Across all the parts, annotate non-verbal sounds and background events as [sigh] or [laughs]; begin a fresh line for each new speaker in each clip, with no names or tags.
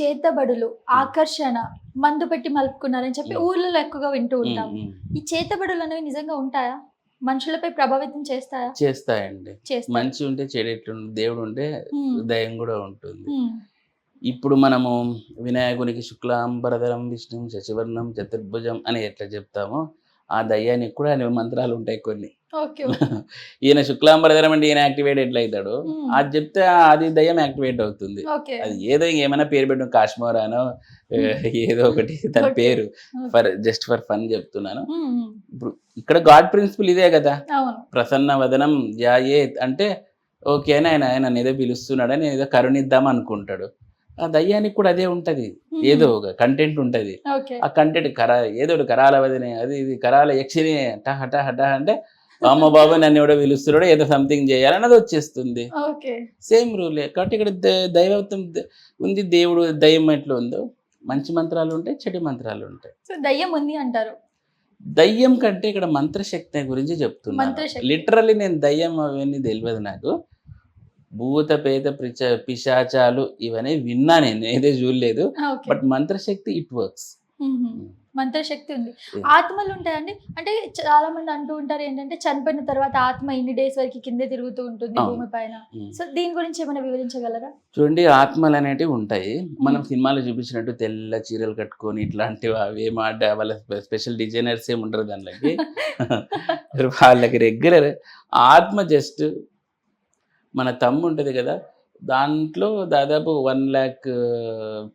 చేతబడులు ఆకర్షణ మందు పెట్టి మలుపుకున్నారని చెప్పి. ఊర్లలో ఎక్కువగా వింటూ ఉంటాం. ఈ చేతబడులు అనేవి నిజంగా ఉంటాయా? మనుషులపై ప్రభావితం చేస్తాయా?
చేస్తాయండి.
చేస్తాయి.
మంచి ఉంటే చెడు దేవుడు ఉంటే దయం కూడా ఉంటుంది. ఇప్పుడు మనము వినాయకునికి శుక్లాంబరధరం విష్ణు శశివర్ణం చతుర్భుజం అని ఎట్లా చెప్తామో ఆ దయ్యానికి కూడా మంత్రాలు ఉంటాయి కొన్ని. [laughs] ఈయన శుక్లాంబరధరం అంటే ఈయన యాక్టివేట్ ఎట్లా అవుతాడు అది చెప్తే అది దయ్యం యాక్టివేట్ అవుతుంది. అది ఏదో ఏమైనా పేరు పెట్టడం కాశ్మీరానో ఏదో ఒకటి
Okay.
పేరు. ఫర్ జస్ట్ ఫర్ ఫన్ చెప్తున్నాను. ఇప్పుడు ఇక్కడ గాడ్ ప్రిన్సిపల్ ఇదే కదా? ప్రసన్న వదనం యాయే అంటే ఓకే అని ఆయన ఆయన ఏదో పిలుస్తున్నాడని ఏదో కరుణిద్దాం అనుకుంటాడు. ఆ దయ్యానికి కూడా అదే ఉంటది. ఏదో ఒక కంటెంట్ ఉంటది. ఆ కంటెంట్ కర ఏదో కరాల వదినే అది ఇది కరాల యక్షిని టహ టహ టహ అంటే అమ్మ బాబు నన్ను ఎవడో పిలుస్తున్నాడో ఏదో సంథింగ్ చేయాలని అది వచ్చేస్తుంది సేమ్ రూలే కాబట్టి ఇక్కడ దైవత్వం ఉంది దేవుడు దయ్యం ఎట్లా ఉందో. మంచి మంత్రాలు ఉంటాయి చెడు మంత్రాలు ఉంటాయి.
సో దయ్యం ఉంది అంటారు.
దయ్యం కంటే ఇక్కడ మంత్రశక్తి గురించి చెప్తున్నాను. లిటరల్లీ నేను దయ్యం అవన్నీ తెలియదు నాకు. భూత పిచ పిశాచాలు ఇవన్నీ విన్నా నేను. ఏదే చూడలేదు. బట్ మంత్రశక్తి ఇట్ వర్క్స్
మంత్రశక్తి ఉంది. ఆత్మలు ఉంటాయండి అంటే చాలా మంది అంటూ ఉంటారు ఏంటంటే చనిపోయిన తర్వాత ఆత్మ ఇన్ని డేస్ వరకు కిందే తిరుగుతూ ఉంటుంది. భూమి పైన. సో దీని గురించి ఏమైనా వివరించగలరా?
చూడండి ఆత్మలు అనేటివి ఉంటాయి. మనం సినిమాలో చూపించినట్టు తెల్ల చీరలు కట్టుకొని ఇట్లాంటివి అవి ఏం ఆడ వాళ్ళ స్పెషల్ డిజైనర్స్ ఏమి ఉండరు దానిలోకి [laughs] వాళ్ళకి రెగ్యులర్ ఆత్మ జస్ట్ మన తమ్ము ఉంటుంది కదా దాంట్లో దాదాపు వన్ ల్యాక్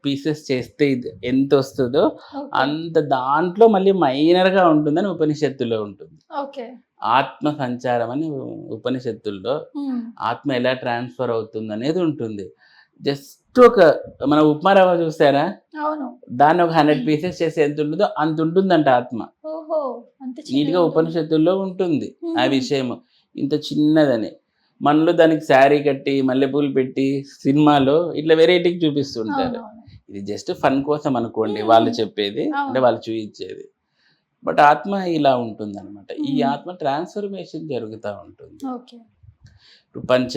పీసెస్ చేస్తే ఎంత వస్తుందో. అంత దాంట్లో మళ్ళీ మైనర్గా ఉంటుందని ఉపనిషత్తులో ఉంటుంది. ఆత్మ సంచారం అని ఉపనిషత్తుల్లో ఆత్మ ఎలా ట్రాన్స్ఫర్ అవుతుంది అనేది ఉంటుంది. జస్ట్ ఒక మన ఉప్మా రవ్వ చూసారా? దాన్ని ఒక హండ్రెడ్ పీసెస్ చేసి ఎంత ఉంటుందో అంత ఉంటుందంట ఆత్మ. నీట్గా. ఉపనిషత్తుల్లో ఉంటుంది ఆ. విషయం ఇంత చిన్నదని. మనలో దానికి శారీ కట్టి మల్లెపూలు పెట్టి సినిమాలో ఇట్లా వెరైటీకి చూపిస్తుంటారు. ఇది జస్ట్ ఫన్ కోసం అనుకోండి
మ్మ్.
వాళ్ళు చెప్పేది. అంటే వాళ్ళు చూపించేది బట్ ఆత్మ ఇలా ఉంటుంది అనమాట ఈ. ఆత్మ ట్రాన్స్ఫర్మేషన్ జరుగుతూ ఉంటుంది ఇప్పుడు పంచ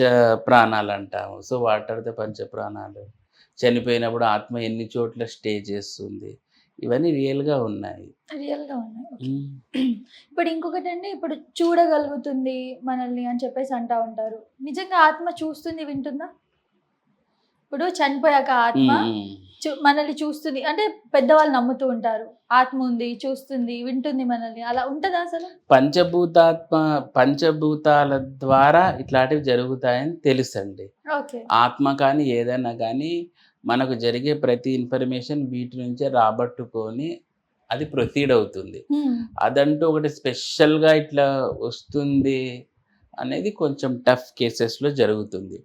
ప్రాణాలు అంటాము సో వాట్ ఆర్ ద పంచ ప్రాణాలు చనిపోయినప్పుడు ఆత్మ ఎన్ని చోట్ల స్టే చేస్తుంది ఇవన్నీ రియల్గా ఉన్నాయి.
రియల్గా ఉన్నాయి. [clears throat] ఇప్పుడు ఇంకొకటి అండి ఇప్పుడు చూడగలుగుతుంది మనల్ని అని చెప్పేసి అంటా ఉంటారు. నిజంగా ఆత్మ చూస్తుంది వింటుందా? ఇప్పుడు చనిపోయాక ఆత్మ మనల్ని చూస్తుంది అంటే పెద్దవాళ్ళు నమ్ముతూ ఉంటారు. ఆత్మ ఉంది చూస్తుంది వింటుంది మనల్ని. అలా ఉంటుందా అసలు?
పంచభూతాత్మ పంచభూతాల ద్వారా ఇట్లాంటివి జరుగుతాయని తెలుసండి.
ఓకే.
ఆత్మ కానీ ఏదైనా కానీ మనకు జరిగే ప్రతి ఇన్ఫర్మేషన్ వీటి నుంచే రాబట్టుకొని అది ప్రొసీడ్ అవుతుంది. అదంటూ ఒకటి స్పెషల్గా ఇట్లా వస్తుంది అనేది కొంచెం టఫ్ కేసెస్లో జరుగుతుంది.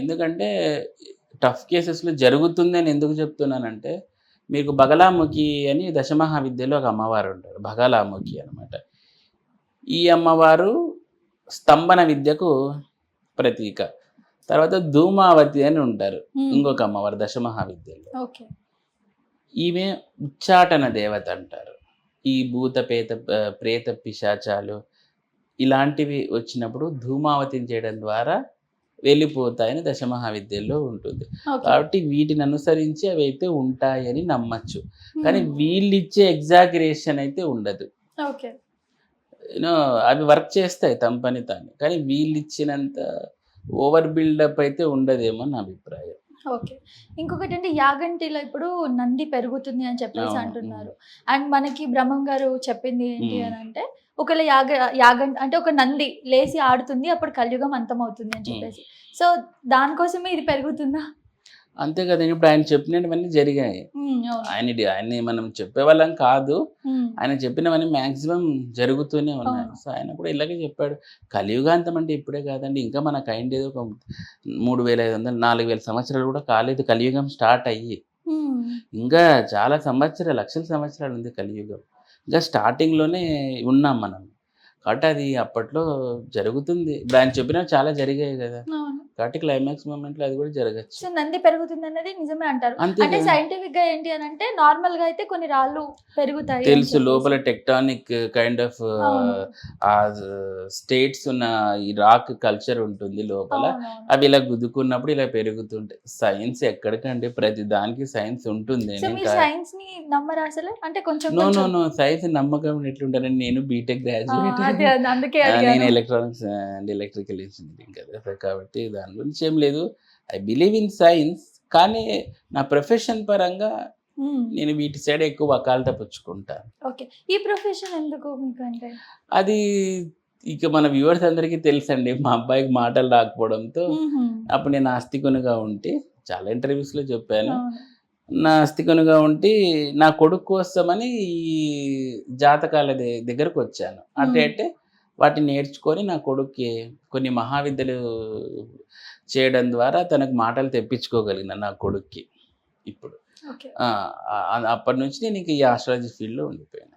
ఎందుకంటే టఫ్ కేసెస్లో జరుగుతుంది అని ఎందుకు చెప్తున్నానంటే మీకు బగలాముఖి అని దశమహావిద్యలో ఒక అమ్మవారు ఉంటారు బగలాముఖి అనమాట ఈ అమ్మవారు స్తంభన విద్యకు ప్రతీక. తర్వాత ధూమావతి అని ఉంటారు. ఇంకొక అమ్మవారు దశమహావిద్యలో.
ఓకే.
ఈమె ఉచ్చాటన దేవత అంటారు. ఈ భూత పేత ప్రేత పిశాచాలు ఇలాంటివి వచ్చినప్పుడు ధూమావతిని చేయడం ద్వారా వెళ్ళిపోతాయని దశమహావిద్యలో ఉంటుంది.
ఓకే.
కాబట్టి వీటిని అనుసరించి అవి అయితే ఉంటాయని నమ్మచ్చు. కానీ
ఉమ్,
వీళ్ళు ఇచ్చే ఎగ్జాగరేషన్ అయితే ఉండదు. అవి వర్క్ చేస్తాయి తమ పని తాను కానీ వీళ్ళు ఇచ్చినంత ఓవర్ బిల్డప్ అయితే ఉండదేమో నా అభిప్రాయం.
ఓకే. ఇంకొకటి అంటే యాగంటిలో ఇప్పుడు నంది పెరుగుతుంది అని చెప్పేసి. అంటున్నారు. అండ్ మనకి బ్రహ్మం గారు చెప్పింది ఏంటి. అని అంటే ఒకవేళ యాగ యాగం అంటే ఒక నంది లేచి ఆడుతుంది అప్పుడు కలియుగం అంతం అవుతుంది అని చెప్పేసి. సో దానికోసమే ఇది పెరుగుతుందా?
అంతే కదా ఇప్పుడు ఆయన చెప్పినవన్నీ జరిగాయి. ఆయన ఆయన్ని మనం చెప్పేవాళ్ళం కాదు. ఆయన చెప్పినవన్నీ మాక్సిమం జరుగుతూనే ఉన్నాయి. సో ఆయన కూడా ఇలాగే చెప్పాడు. కలియుగాంతం అంటే ఇప్పుడే కాదండి. ఇంకా మనకు అయింది ఏదో ఒక మూడు వేల ఐదు వందలు నాలుగు వేల సంవత్సరాలు కూడా కాలేదు. కలియుగం స్టార్ట్ అయ్యి. ఇంకా చాలా సంవత్సరాలు లక్షల సంవత్సరాలు ఉంది కలియుగం. ఇంకా స్టార్టింగ్లోనే ఉన్నాం మనం. కాబట్టి అది అప్పట్లో జరుగుతుంది. ఇప్పుడు ఆయన చెప్పినవి చాలా జరిగాయి కదా. కాబట్టి క్లైమాక్స్ మూమెంట్లో అది కూడా జరగచ్చు.
సో నంది పెరుగుతుంది అన్నది నిజమే అంటారు. అంటే. సైంటిఫిక్గా ఏంటి అని అంటే నార్మల్గా అయితే కొన్ని రాళ్ళు పెరుగుతాయి
తెలుసు. లోపల టెక్టానిక్ కైండ్ ఆఫ్. ఆ స్టేట్స్ ఉన్న ఈ రాక్ కల్చర్ ఉంటుంది లోపల. అవి ఇలా గుద్దుకున్నప్పుడు ఇలా పెరుగుతుంటాయి. సైన్స్ ఎక్కడికండి ప్రతి దానికి సైన్స్ ఉంటుంది
సైన్స్ని నమ్మరా అసలు? అంటే కొంచెం
నో నో నో సైన్స్ నమ్మకం ఎట్లుంటారని నేను బీటెక్ గ్రాడ్యుయేట్ నేను ఎలక్ట్రానిక్స్ అండ్ ఎలక్ట్రికల్ ఇంజనీరింగ్ కదా. కాబట్టి దాని గురించి ఏం లేదు ఐ బిలీవ్ ఇన్ సైన్స్ కానీ నా ప్రొఫెషన్ పరంగా. నేను వీటి సైడ్ ఎక్కువ వకాలత పుచ్చుకుంటాను
ఓకే ఈ ప్రొఫెషన్ ఎందుకు మీకు అంటే
అది ఇక మన వ్యూవర్స్ అందరికీ తెలుసండి మా అబ్బాయికి మాటలు రాకపోవడంతో. అప్పుడు నేను ఆస్తికునిగా ఉంటే చాలా ఇంటర్వ్యూస్లో చెప్పాను. నా ఆస్తికునిగా ఉండి నా కొడుకు కోసమని ఈ జాతకాల దగ్గరకు వచ్చాను అంటే. అంటే వాటిని నేర్చుకొని నా కొడుక్కి కొన్ని మహావిద్యలు చేయడం ద్వారా తనకు మాటలు తెప్పించుకోగలిగిన నా కొడుక్కి ఇప్పుడు. అప్పటి నుంచి నేను ఇంక ఈ ఆస్ట్రాలజీ ఫీల్డ్లో ఉండిపోయాను.